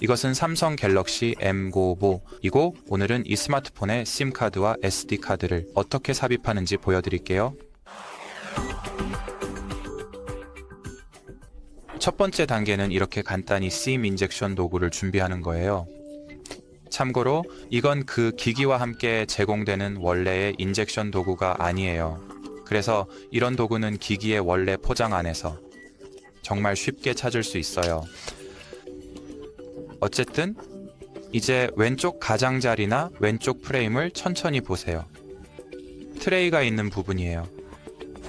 이것은 삼성 갤럭시 M55이고 오늘은 이 스마트폰에 심카드와 SD카드를 어떻게 삽입하는지 보여드릴게요. 첫 번째 단계는 이렇게 간단히 심 인젝션 도구를 준비하는 거예요. 참고로 이건 그 기기와 함께 제공되는 원래의 인젝션 도구가 아니에요. 그래서 이런 도구는 기기의 원래 포장 안에서 정말 쉽게 찾을 수 있어요. 어쨌든 이제 왼쪽 가장자리나 왼쪽 프레임을 천천히 보세요. 트레이가 있는 부분이에요.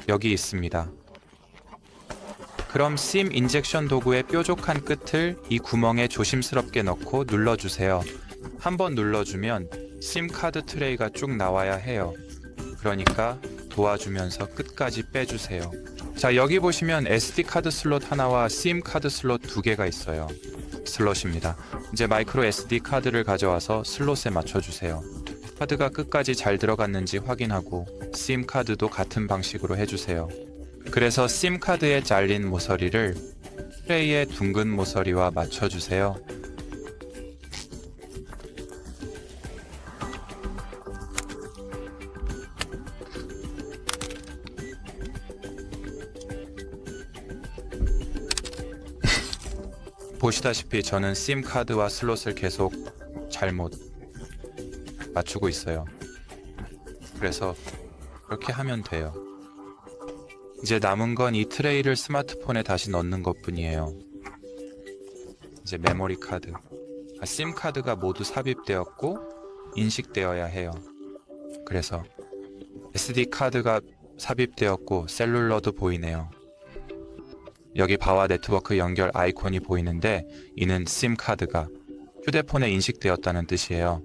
여기 있습니다. 그럼 심 인젝션 도구의 뾰족한 끝을 이 구멍에 조심스럽게 넣고 눌러주세요. 한번 눌러주면 심 카드 트레이가 쭉 나와야 해요. 그러니까 도와주면서 끝까지 빼주세요. 자, 여기 보시면 SD 카드 슬롯 하나와 심 카드 슬롯 두 개가 있어요. 슬롯입니다. 이제 마이크로 SD 카드를 가져와서 슬롯에 맞춰주세요. 카드가 끝까지 잘 들어갔는지 확인하고 심 카드도 같은 방식으로 해주세요. 그래서 심 카드에 잘린 모서리를 트레이의 둥근 모서리와 맞춰주세요. 보시다시피 저는 심 카드와 슬롯을 계속 잘못 맞추고 있어요. 그래서 그렇게 하면 돼요. 이제 남은 건 이 트레이를 스마트폰에 다시 넣는 것 뿐이에요. 이제 메모리 카드. 아, 심 카드가 모두 삽입되었고 인식되어야 해요. 그래서 SD 카드가 삽입되었고 셀룰러도 보이네요. 여기 바와 네트워크 연결 아이콘이 보이는데 이는 심 카드가 휴대폰에 인식되었다는 뜻이에요.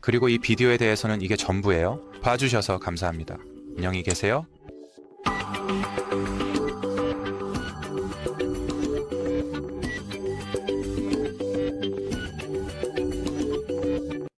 그리고 이 비디오에 대해서는 이게 전부예요. 봐주셔서 감사합니다. 안녕히 계세요.